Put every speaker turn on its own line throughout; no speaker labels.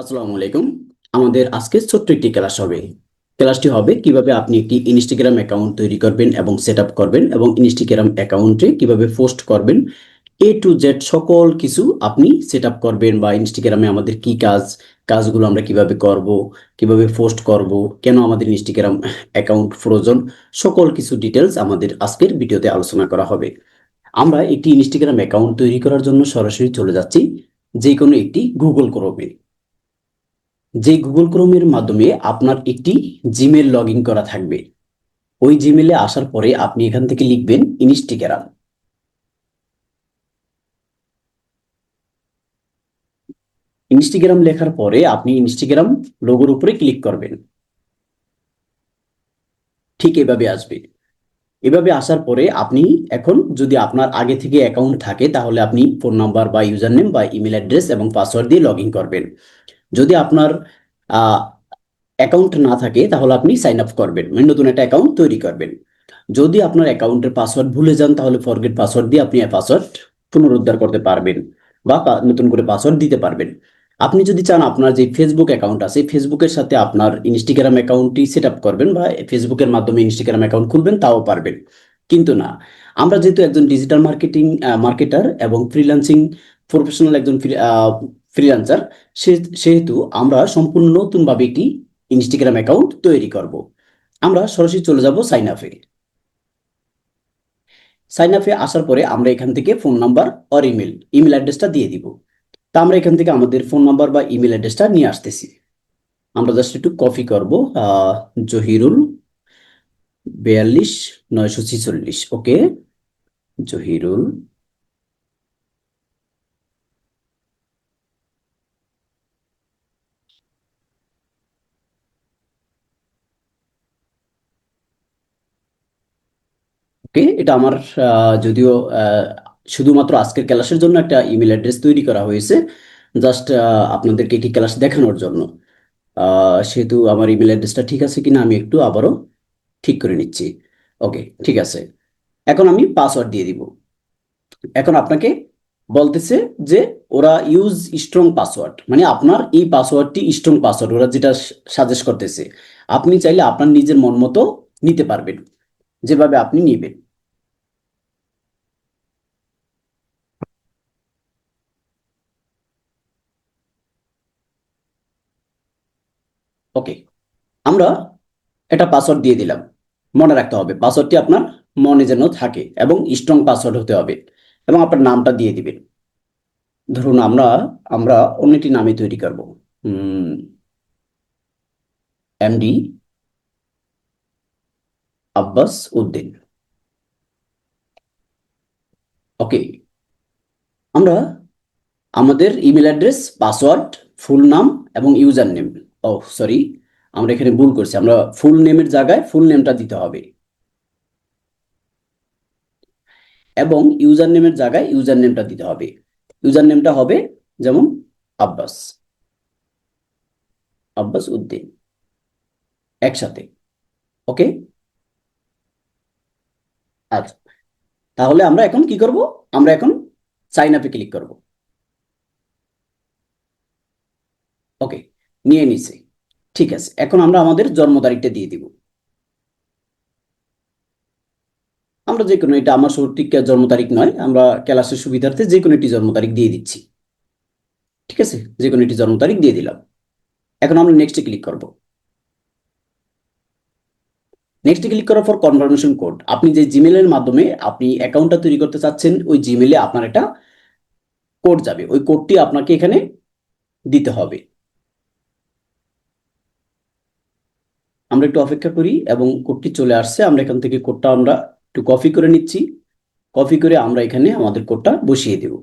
আসসালামু আলাইকুম। আমাদের আজকে ছোট্ট একটি ক্লাস হবে। ক্লাসটি হবে কীভাবে আপনি একটি ইনস্টাগ্রাম অ্যাকাউন্ট তৈরি করবেন এবং সেট করবেন এবং ইনস্টাগ্রাম অ্যাকাউন্টে কীভাবে পোস্ট করবেন। এ টু জেড সকল কিছু আপনি সেট করবেন বা ইনস্টাগ্রামে আমাদের কি কাজ, কাজগুলো আমরা কীভাবে করব, কীভাবে পোস্ট করব, কেন আমাদের ইনস্টাগ্রাম অ্যাকাউন্ট প্রয়োজন সকল কিছু ডিটেলস আমাদের আজকের ভিডিওতে আলোচনা করা হবে। আমরা একটি ইনস্টাগ্রাম অ্যাকাউন্ট তৈরি করার জন্য সরাসরি চলে যাচ্ছি যে কোনো একটি গুগল ক্রোমে যে গুগল ক্রোমের মাধ্যমে আপনার একটি জিমেল লগ করা থাকবে। ওই জিমেলে আসার পরে আপনি এখান থেকে লিখবেন ইনস্টিগ্রাম ইনস্টাগ্রাম লেখার পরে আপনি ইনস্টাগ্রাম লোগোর উপরে ক্লিক করবেন। ঠিক এভাবে আসবে। এভাবে আসার পরে আপনি এখন যদি আপনার আগে থেকে অ্যাকাউন্ট থাকে, তাহলে আপনি ফোন নাম্বার বা ইউজার নেম বা ইমেল অ্যাড্রেস এবং পাসওয়ার্ড দিয়ে লগ করবেন। যদি আপনার অ্যাকাউন্ট না থাকে, তাহলে আপনি সাইন আপ করবেন। মানে নতুন একটা অ্যাকাউন্ট তৈরি করবেন। যদি আপনার অ্যাকাউন্টের পাসওয়ার্ড ভুলে যান, তাহলে ফরগেট পাসওয়ার্ড দিয়ে আপনি পাসওয়ার্ড পুনরুদ্ধার করতে পারবেন বা নতুন করে পাসওয়ার্ড দিতে পারবেন। আপনি যদি চান আপনার যে ফেসবুক অ্যাকাউন্ট আছে ফেসবুকের সাথে আপনার ইনস্টাগ্রাম অ্যাকাউন্টটি সেট আপ করবেন বা ফেসবুকের মাধ্যমে ইনস্টাগ্রাম অ্যাকাউন্ট খুলবেন, তাও পারবেন। কিন্তু না, আমরা যেহেতু একজন ডিজিটাল মার্কেটিং মার্কেটার এবং ফ্রিল্যান্সিং প্রফেশনাল একজন ফ্রিল্যান্সার সেহেতু আমরা সম্পূর্ণ নতুনভাবে একটি ইনস্টাগ্রাম অ্যাকাউন্ট তৈরি করব। আমরা সরাসরি চলে যাব সাইন আপে সাইন আপে আসার পরে আমরা এখান থেকে phone number or email email অ্যাড্রেসটা দিয়ে দিব। তা আমরা এখান থেকে আমাদের ফোন নাম্বার বা ইমেল অ্যাড্রেসটা নিয়ে আসতেছি। আমরা জাস্ট একটু কপি করব জহিরুল বিয়াল্লিশ, নয়শো ছিচল্লিশ। ওকে জহিরুল ওকে এটা আমার যদিও শুধুমাত্র আজকের ক্লাসের জন্য একটা ইমেল অ্যাড্রেস তৈরি করা হয়েছে জাস্ট আপনাদেরকে একটি ক্লাস দেখানোর জন্য। সেহেতু আমার ইমেল অ্যাড্রেসটা ঠিক আছে কিনা আমি একটু আবারও ঠিক করে নিচ্ছি। ওকে ঠিক আছে। এখন আমি পাসওয়ার্ড দিয়ে দিব। এখন আপনাকে বলতেছে যে ওরা ইউজ স্ট্রং পাসওয়ার্ড মানে আপনার এই পাসওয়ার্ডটি স্ট্রং পাসওয়ার্ড ওরা যেটা সাজেস্ট করতেছে, আপনি চাইলে আপনার নিজের মন মতো নিতে পারবেন। যেভাবে আপনি নিবেন। ওকে, আমরা একটা পাসওয়ার্ড দিয়ে দিলাম। মনে রাখতে হবে, পাসওয়ার্ডটি আপনার মনে যেন থাকে এবং স্ট্রং পাসওয়ার্ড হতে হবে এবং আপনার নামটা দিয়ে দিবেন। ধরুন আমরা আমরা অন্য একটি নামে তৈরি করব। এমডি আব্বাস উদ্দিন। ওকে আমরা আমাদের ইমেল অ্যাড্রেস পাসওয়ার্ড ফুল নাম এবং ইউজার নেম ও সরি আমরা এখানে ভুল করছি। আমরা ফুল নেমের জায়গায় ফুল নেমটা দিতে হবে। এবং ইউজার নেমের জায়গায় ইউজার নেমটা দিতে হবে। ইউজার নেমটা হবে যেমন আব্বাস। আব্বাস উদ্দিন। একসাথে। ওকে আচ্ছা। তাহলে আমরা এখন কি করব? আমরা এখন সাইন আপে ক্লিক করব। ওকে নিয়ে নিছে। ঠিক আছে, এখন আমরা আমাদের জন্ম তারিখটা দিয়ে দিব। আমরা যে কোনো, এটা আমার সঠিক জন্ম তারিখ নয়, আমরা ক্লাসের সুবিধার্থে যে কোনো একটি জন্ম তারিখ দিয়ে দিচ্ছি। ঠিক আছে, যে কোনো একটি জন্ম তারিখ দিয়ে দিলাম। এখন আমরা নেক্সটে ক্লিক করব। নেক্সটে ক্লিক করার পর কনফার্মেশন কোড আপনি যে জিমেলের মাধ্যমে আপনি অ্যাকাউন্টটা তৈরি করতে চাচ্ছেন, ওই জিমেলে আপনার একটা কোড যাবে। ওই কোডটি আপনাকে এখানে দিতে হবে। আমরা একটু অপেক্ষা করি এবং কোডটি চলে আসছে। আমরা এখান থেকে কোডটা আমরা একটু কপি করে নিচ্ছি। কপি করে আমরা এখানে আমাদের কোডটা বসিয়ে দেব।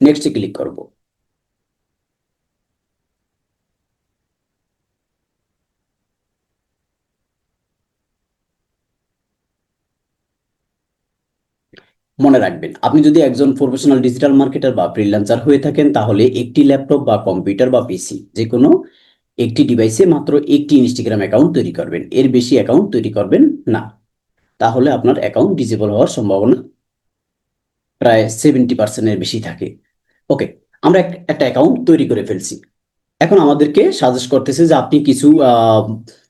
নেক্সটে ক্লিক করব। মনে রাখবেন। আপনি যদি একজন প্রফেশনাল ডিজিটাল মার্কেটার বা ফ্রিল্যান্সার হয়ে থাকেন, তাহলে একটি ল্যাপটপ বা কম্পিউটার বা পিসি যে কোনো একটি ডিভাইসে মাত্র একটি ইনস্টাগ্রাম অ্যাকাউন্ট তৈরি করবেন। এর বেশি অ্যাকাউন্ট তৈরি করবেন না। তাহলে আপনার অ্যাকাউন্ট ডিজেবল হওয়ার সম্ভাবনা প্রায় সেভেন্টি পার্সেন্টের বেশি থাকে। ওকে আমরা এক- একটা অ্যাকাউন্ট তৈরি করে ফেলছি। এখন আমাদেরকে সাজেস্ট করতেছে যে আপনি কিছু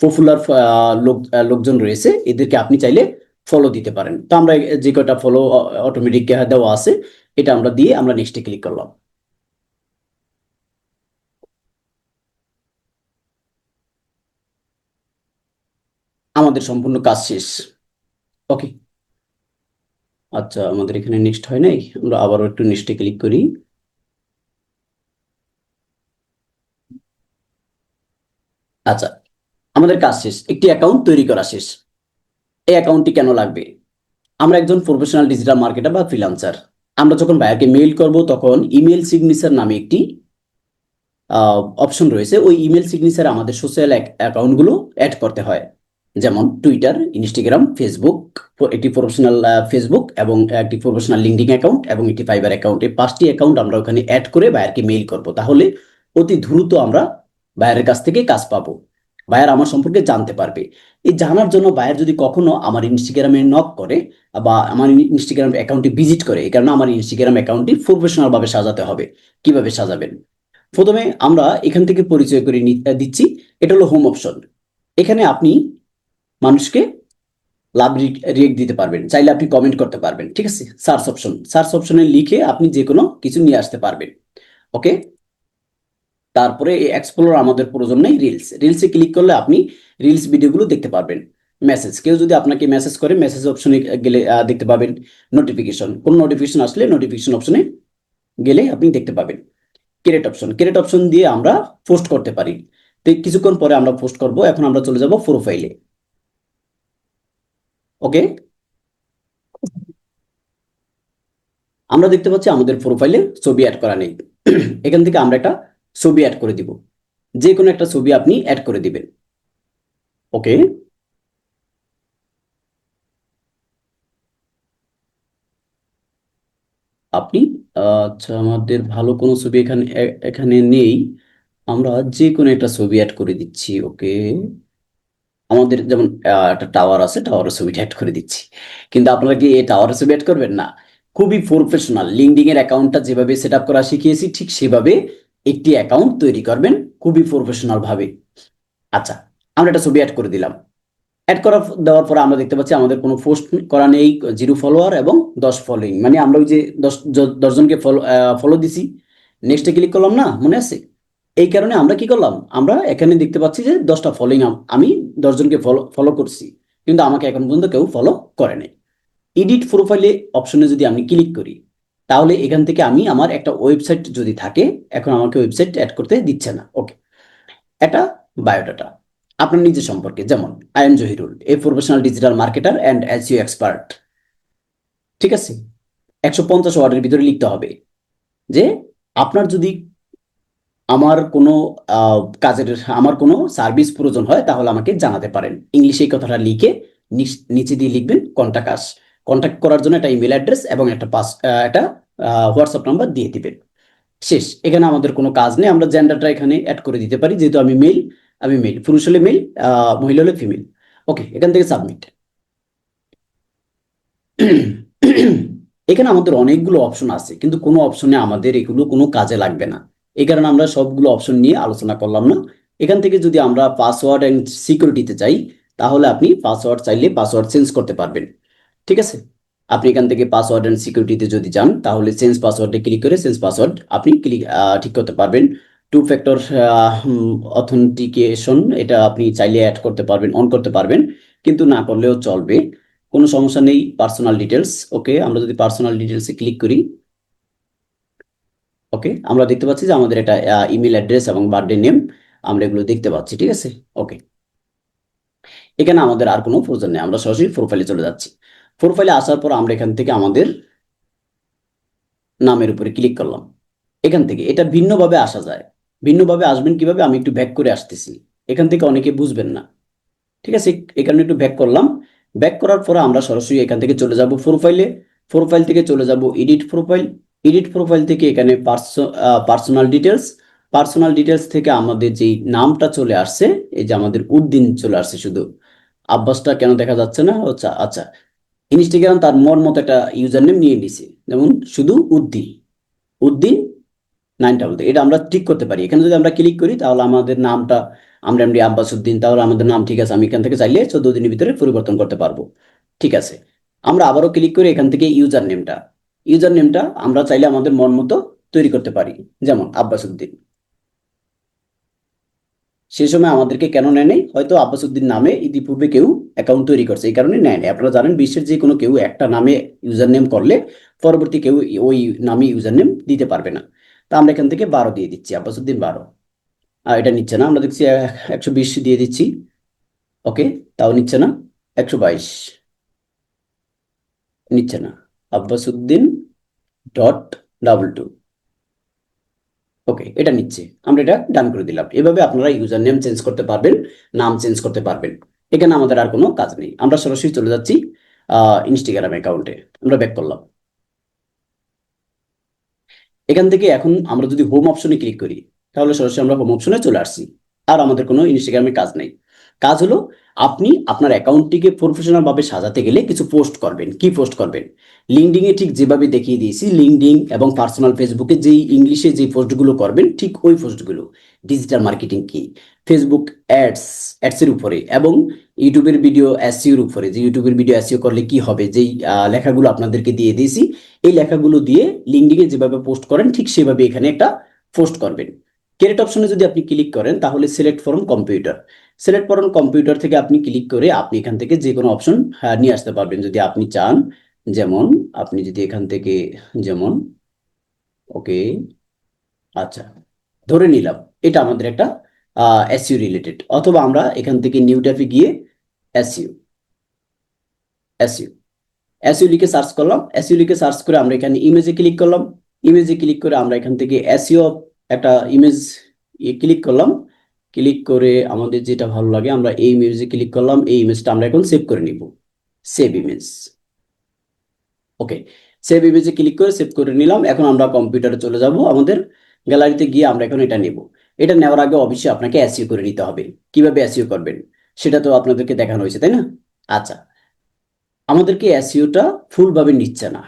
পপুলার লোক লোকজন রয়েছে। এদেরকে আপনি চাইলে ফলো দিতে পারেন। তো আমরা যে কয়টা ফলো অটোমেটিক দেওয়া আছে, এটা আমরা দিয়ে আমরা নেক্সটে ক্লিক করলাম। আমাদের সম্পূর্ণ কাজ শেষ। ওকে আচ্ছা আমাদের এখানে নেক্সট হয় নাই। আমরা আবারও একটু নেক্সটে ক্লিক করি। আচ্ছা আমাদের কাজ শেষ। একটি অ্যাকাউন্ট তৈরি করা শেষ। এই অ্যাকাউন্টটি কেন লাগবে? আমরা একজন প্রফেশনাল ডিজিটাল মার্কেটার বা ফ্রিল্যান্সার আমরা যখন বায়ারকে মেইল করব, তখন ইমেল সিগনেচার নামে একটি অপশন রয়েছে। ওই ইমেল সিগনেচার আমাদের সোশ্যাল অ্যাকাউন্টগুলো অ্যাড করতে হয়। যেমন টুইটার ইনস্টাগ্রাম ফেসবুক একটি প্রফেশনাল ফেসবুক এবং একটি প্রফেশনাল লিঙ্কডিং অ্যাকাউন্ট এবং একটি ফাইবার অ্যাকাউন্ট এই পাঁচটি অ্যাকাউন্ট আমরা ওখানে অ্যাড করে বায়ারকে মেইল করব। তাহলে অতি দ্রুত আমরা বায়ারের কাছ থেকে কাজ পাবো। বায়ার আমার সম্পর্কে জানতে পারবে। এই জানার জন্য বায়ার যদি কখনো আমার ইনস্টাগ্রামে নক করে বা আমার ইনস্টাগ্রাম অ্যাকাউন্টে ভিজিট করে, এই কারণে আমার ইনস্টাগ্রাম অ্যাকাউন্টটি প্রফেশনাল ভাবে সাজাতে হবে। কীভাবে সাজাবেন? প্রথমে আমরা এখান থেকে পরিচয় করে দিচ্ছি, এটা হলো হোম অপশন এখানে আপনি মানুষকে লাভ রিয়েক্ট দিতে পারবেন, চাইলে আপনি কমেন্ট করতে পারবেন, ঠিক আছে? সার্চ অপশন সার্চ অপশনে লিখে আপনি যে কোনো কিছু নিয়ে আসতে পারবেন ওকে তারপরে এক্সপ্লোর আমাদের প্রয়োজন নেই রিলস রিলসে ক্লিক করলে আপনি রিলস ভিডিওগুলো দেখতে পারবেন। মেসেজ কেউ যদি আপনাকে মেসেজ করে মেসেজ অপশনে গেলে দেখতে পাবেন নোটিফিকেশন কোন নোটিফিকেশন আসলে নোটিফিকেশন অপশনে গেলে আপনি দেখতে পাবেন। ক্রিয়েট অপশন ক্রিয়েট অপশন দিয়ে আমরা পোস্ট করতে পারি। তো কিছুক্ষণ পরে আমরা পোস্ট করব। এখন আমরা চলে যাব প্রোফাইলে ওকে আমরা দেখতে পাচ্ছি আমাদের প্রোফাইলে ছবি অ্যাড করা নেই। এখান থেকে আমরা একটা ছবি অ্যাড করে দিব। যে কোনো একটা ছবি আপনি অ্যাড করে দিবেন। ওকে? আপনি আচ্ছা আমাদের ভালো কোনো ছবি এখানে এখানে নেই। আমরা যে কোনো একটা ছবি অ্যাড করে দিচ্ছি, ওকে? আমাদের যেমন একটা টাওয়ার আছে টাওয়ারের ছবিটা অ্যাড করে দিচ্ছি। কিন্তু আপনারা কি এই টাওয়ারের ছবি অ্যাড করবেন? না। খুবই প্রফেশনাল লিঙ্কডিং এর অ্যাকাউন্টটা যেভাবে সেট আপ করা শিখিয়েছি, ঠিক সেভাবে একটি অ্যাকাউন্ট তৈরি করবেন খুবই প্রফেশনাল ভাবে। আচ্ছা আমরা একটা ছবি অ্যাড করে দিলাম। অ্যাড করা দেওয়ার পরে আমরা দেখতে পাচ্ছি আমাদের কোনো পোস্ট করা নেই জিরো ফলোয়ার এবং দশ ফলোইং মানে আমরা ওই যে দশ দশজনকে ফলো ফলো দিছি। নেক্সটে ক্লিক করলাম না, মনে আছে? এই কারণে আমরা কি করলাম? আমরা এখানে দেখতে পাচ্ছি যে দশটা ফলোইং আমি দশজনকে ফলো ফলো করছি, কিন্তু আমাকে এখন পর্যন্ত কেউ ফলো করে নাই। এডিট প্রোফাইলে অপশনে যদি আমি ক্লিক করি তাহলে এখান থেকে আমি আমার একটা ওয়েবসাইট যদি থাকে, এখন আমাকে ওয়েবসাইট অ্যাড করতে দিচ্ছে না। ওকে এটা বায়োডাটা আপনার নিজের সম্পর্কে, যেমন I am Zahirul a professional digital marketer and SEO expert ঠিক আছে? একশো পঞ্চাশ ওয়ার্ডের ভিতরে লিখতে হবে যে, আপনার যদি আমার কোনো কাজের, আমার কোনো সার্ভিস প্রয়োজন হয়, তাহলে আমাকে জানাতে পারেন। ইংলিশে এই কথাটা লিখে নিচ- দিয়ে লিখবেন কন্টাক্ট আস কন্ট্যাক্ট করার জন্য একটা ইমেল অ্যাড্রেস এবং একটা পাস একটা হোয়াটসঅ্যাপ নাম্বার দিয়ে দিবেন। শেষ। এখানে আমাদের কোনো কাজ নেই। আমরা জেন্ডারটা এখানে অ্যাড করে দিতে পারি। যেহেতু আমি মেল আমি মেল পুরুষ হলে মেল মহিলা হলে ফিমেল ওকে এখান থেকে সাবমিট এখানে আমাদের অনেকগুলো অপশন আছে, কিন্তু কোনো অপশনে আমাদের এগুলো কোনো কাজে লাগবে না। এই কারণে আমরা সবগুলো অপশন নিয়ে আলোচনা করলাম না। এখান থেকে যদি আমরা পাসওয়ার্ড অ্যান্ড সিকিউরিটিতে চাই তাহলে আপনি পাসওয়ার্ড চাইলে পাসওয়ার্ড চেঞ্জ করতে পারবেন। ঠিক আছে? আপনি এখান থেকে পাসওয়ার্ড অ্যান্ড সিকিউরিটিতে যদি যান, তাহলে চেঞ্জ পাসওয়ার্ডে ক্লিক করে চেঞ্জ পাসওয়ার্ড আপনি ক্লিক ঠিক করতে পারবেন। টু ফ্যাক্টর অথেন্টিকেশন এটা আপনি চাইলে অ্যাড করতে পারবেন অন করতে পারবেন, কিন্তু না করলেও চলবে। কোনো সমস্যা নেই পার্সোনাল ডিটেলস ওকে আমরা যদি পার্সোনাল ডিটেলসে ক্লিক করি ওকে আমরা দেখতে পাচ্ছি যে আমাদের এটা ইমেল অ্যাড্রেস এবং বার্থডে নেম আমরা এগুলো দেখতে পাচ্ছি, ঠিক আছে? ওকে এখানে আমাদের আর কোনো প্রয়োজন নেই, আমরা সরাসরি প্রোফাইলে চলে যাচ্ছি। প্রোফাইলে আসার পর আমরা এখান থেকে আমাদের নামের উপরে ক্লিক করলাম। এখান থেকে এটা ভিন্নভাবে আসা যায়। ভিন্নভাবে আসবেন কীভাবে? আমি একটু ব্যাক করে আসতেছি। এখান থেকে অনেকে বুঝবেন না। ঠিক আছে? এখানে একটু ব্যাক করলাম। ব্যাক করার পরে আমরা সরাসরি এখান থেকে চলে যাব প্রোফাইলে প্রোফাইল থেকে চলে যাব এডিট প্রোফাইল এডিট প্রোফাইল থেকে এখানে পার্সোনাল ডিটেলস পার্সোনাল ডিটেলস থেকে আমাদের যেই নামটা চলে আসছে, এই যে আমাদের উদ্দিন চলে আসছে শুধু। আব্বাসটা কেন দেখা যাচ্ছে না? আচ্ছা আচ্ছা। ইনস্টাগ্রাম তার মন মতো একটা ইউজার নেম নিয়ে নিছে। যেমন শুধু উদ্দিন। উদ্দিন নাইন ডাবল এটা আমরা ঠিক করতে পারি। এখানে যদি আমরা ক্লিক করি, তাহলে আমাদের নামটা আমরা এমনি আব্বাস উদ্দিন তাহলে আমাদের নাম ঠিক আছে। আমি এখান থেকে চাইলে চোদ্দ দিনের ভিতরে পরিবর্তন করতে পারব। ঠিক আছে। আমরা আবারও ক্লিক করি এখান থেকে ইউজার নেমটা ইউজার নেমটা আমরা চাইলে আমাদের মন মতো তৈরি করতে পারি। যেমন আব্বাসুদ্দিন সেই সময় আমাদেরকে কেন নেয় নেই? হয়তো আব্বাসুদ্দিন নামে ইতিপূর্বে কেউ অ্যাকাউন্ট তৈরি করছে, এই কারণে নেয় নেই। আপনারা জানেন, বিশ্বের যে কোনো কেউ একটা নামে ইউজার নেম করলে পরবর্তী কেউ ওই নামে ইউজার নেম দিতে পারবে না। তা আমরা এখান থেকে বারো দিয়ে দিচ্ছি আব্বাসুদ্দিন বারো। আর এটা নিচ্ছে না, আমরা দেখছি একশো বিশ দিয়ে দিচ্ছি। ওকে, তাও নিচ্ছে না, একশো বাইশ। নিচ্ছে না। Abbasuddin dot double two okay এটা নিচ্ছে। আমরা এটা ডান করে দিলাম। এভাবে আপনারা ইউজার নেম চেঞ্জ করতে পারবেন, নাম চেঞ্জ করতে পারবেন। এখানে আমাদের আর কোনো কাজ নেই। আমরা সরাসরি চলে যাচ্ছি ইনস্টাগ্রাম অ্যাকাউন্টে আমরা ব্যাক করলাম। এখান থেকে এখন আমরা যদি হোম অপশনে ক্লিক করি, তাহলে সরাসরি আমরা হোম অপশনে চলে আসছি। আর আমাদের কোনো ইনস্টাগ্রামে কাজ নেই। কাজ হলো আপনি আপনার অ্যাকাউন্টটিকে প্রফেশনাল ভাবে সাজাতে গেলে কিছু পোস্ট করবেন। কি পোস্ট করবেন? লিঙ্কডিং এ ঠিক যেভাবে দেখিয়ে দিয়েছি লিঙ্কডিং এবং পার্সোনাল ফেসবুকে যেই ইংলিশে যে পোস্টগুলো করবেন, ঠিক ওই পোস্টগুলো। ডিজিটাল মার্কেটিং কি? ফেসবুক অ্যাডস অ্যাডস এর উপরে এবং ইউটিউবের ভিডিও এসইওর উপরে। যে ইউটিউবের ভিডিও এসইও করলে কি হবে? যেই লেখাগুলো আপনাদেরকে দিয়ে দিয়েছি, এই লেখাগুলো দিয়ে লিঙ্কডিং এ যেভাবে পোস্ট করেন, ঠিক সেভাবে এখানে একটা পোস্ট করবেন। ক্যারেট অপশনে যদি আপনি ক্লিক করেন, তাহলে সিলেক্ট ফরম কম্পিউটার সিলেক্ট করুন কম্পিউটার থেকে আপনি ক্লিক করে আপনি এখান থেকে যে কোনো অপশন নিয়ে আসতে পারবেন। যদি আপনি চান, যেমন আপনি যদি এখান থেকে, যেমন ওকে আচ্ছা ধরে নিলাম, এটা আমাদের একটা এসইউ রিলেটেড অথবা আমরা এখান থেকে নিউ ট্যাবে গিয়ে এসইউ এসইউ এসইউ লিখে সার্চ করলাম এসইউ লিখে সার্চ করে আমরা এখানে ইমেজে ক্লিক করলাম। ইমেজে ক্লিক করে আমরা এখান থেকে এসইউ একটা ইমেজ ক্লিক করলাম। ক্লিক করে আমাদের যেটা ভালো লাগে, আমরা এই ইমেজে ক্লিক করলাম, এই ইমেজটা আমরা এখন সেভ করে নিব। সেভ ইমেজ ওকে সেভ ইমেজে ক্লিক করে সেভ করে নিলাম। এখন আমরা কম্পিউটারে চলে যাব। আমাদের গ্যালারিতে গিয়ে আমরা এখন এটা নেব। এটা নেওয়ার আগে অবশ্যই আপনাকে এসইও করে নিতে হবে। কীভাবে অ্যাসিও করবেন? সেটা তো আপনাদেরকে দেখানো হয়েছে, তাই না? আচ্ছা আমাদেরকে এসইওটা ফুল ভাবে নিচ্ছে না।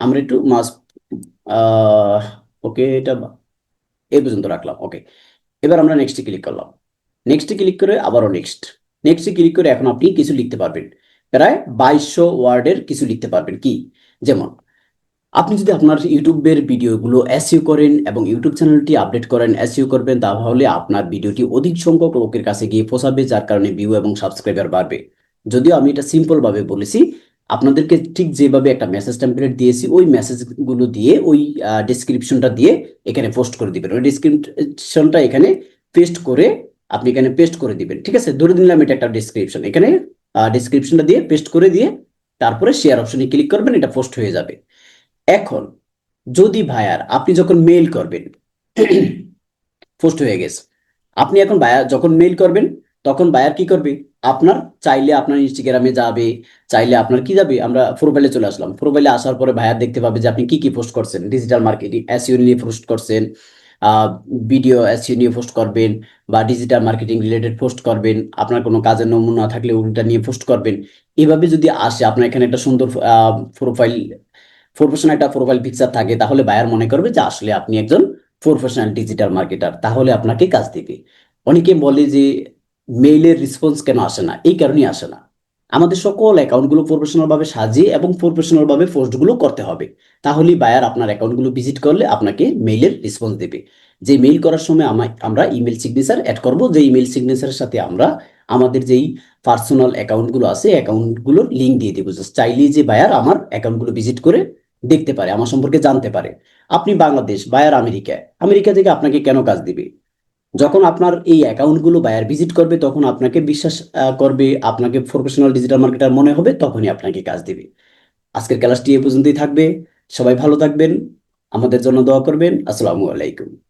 আমরা একটু মাস ওকে এটা এই পর্যন্ত রাখলাম। ওকে এবার আমরা নেক্সটে ক্লিক করলাম। নেক্সটে ক্লিক করে আবারও নেক্সট নেক্সটে ক্লিক করে এখন আপনি কিছু লিখতে পারবেন। প্রায় বাইশশো ওয়ার্ডের কিছু লিখতে পারবেন কি? যেমন, আপনি যদি আপনার ইউটিউবের ভিডিওগুলো এসইও করেন এবং ইউটিউব চ্যানেলটি আপডেট করেন এসইও করবেন, তাহলে আপনার ভিডিওটি অধিক সংখ্যক লোকের কাছে গিয়ে পৌঁছাবে, যার কারণে ভিউ এবং সাবস্ক্রাইবার বাড়বে। যদিও আমি এটা সিম্পলভাবে বলেছি আপনাদেরকে ঠিক যেভাবে একটা মেসেজ টেমপ্লেট দিয়েছি, ওই মেসেজগুলো দিয়ে, ওই ডেসক্রিপশনটা দিয়ে এখানে পোস্ট করে দিবেন। ওই ডেসক্রিপশনটা এখানে পেস্ট করে আপনি এখানে পেস্ট করে দিবেন, ঠিক আছে? ধরে নিলাম এটা একটা ডেসক্রিপশন এখানে ডেসক্রিপশনটা দিয়ে পেস্ট করে দিয়ে তারপরে শেয়ার অপশনে ক্লিক করবেন, এটা পোস্ট হয়ে যাবে। এখন, যদি ভায়ার আপনি যখন মেইল করবেন পোস্ট হয়ে গেছে। আপনি এখন বায়ার যখন মেইল করবেন, তখন বায়ার কি করবে? আপনার চাইলে আপনার ইনস্টাগ্রামে যাবে, চাইলে আপনার কি যাবে? আমরা প্রোফাইলে চলে আসলাম। প্রোফাইলে আসার পরে ভাইয়ার দেখতে পাবে যে আপনি কি কি পোস্ট করছেন। ডিজিটাল মার্কেটিং এসইও নিয়ে পোস্ট করছেন ভিডিও এসইও নিয়ে পোস্ট করবেন বা ডিজিটাল মার্কেটিং রিলেটেড পোস্ট করবেন, আপনার কোনো কাজের নমুনা থাকলে ওটা নিয়ে পোস্ট করবেন। এভাবে যদি আসে, আপনার এখানে একটা সুন্দর প্রোফাইল প্রফেশনাল একটা প্রোফাইল পিকচার থাকে, তাহলে বায়ার মনে করবে যে আসলে আপনি একজন প্রফেশনাল ডিজিটাল মার্কেটার তাহলে আপনাকে কাজ দিবে। অনেকে বলে যে মেইলের রেসপন্স কেন আসে না? এই কারণেই আসে না। আমাদের সকল অ্যাকাউন্টগুলো প্রফেশনালভাবে সাজিয়ে এবং প্রফেশনালভাবে পোস্টগুলো করতে হবে। তাহলেই বায়ার আপনার অ্যাকাউন্টগুলো ভিজিট করলে আপনাকে মেইলের রেসপন্স দেবে। যে মেইল করার সময় আমরা ইমেল সিগনেচার অ্যাড করব। যে ইমেল সিগনেচারের সাথে আমরা আমাদের যেই পার্সোনাল অ্যাকাউন্টগুলো আছে অ্যাকাউন্টগুলোর লিঙ্ক দিয়ে দেবো। চাইলেই যে বায়ার আমার অ্যাকাউন্টগুলো ভিজিট করে দেখতে পারে, আমার সম্পর্কে জানতে পারে। আপনি বাংলাদেশ বায়ার আমেরিকা আমেরিকা থেকে আপনাকে কেন কাজ দিবে? যখন আপনার এই অ্যাকাউন্টগুলো বায়ার ভিজিট করবে, তখন আপনাকে বিশ্বাস করবে, আপনাকে প্রফেশনাল ডিজিটাল মার্কেটার মনে হবে, তখনই আপনাকে কাজ দিবে। আজকের ক্লাসটি এ পর্যন্তই থাকবে। সবাই ভালো থাকবেন। আমাদের জন্য দোয়া করবেন। আসসালামু আলাইকুম।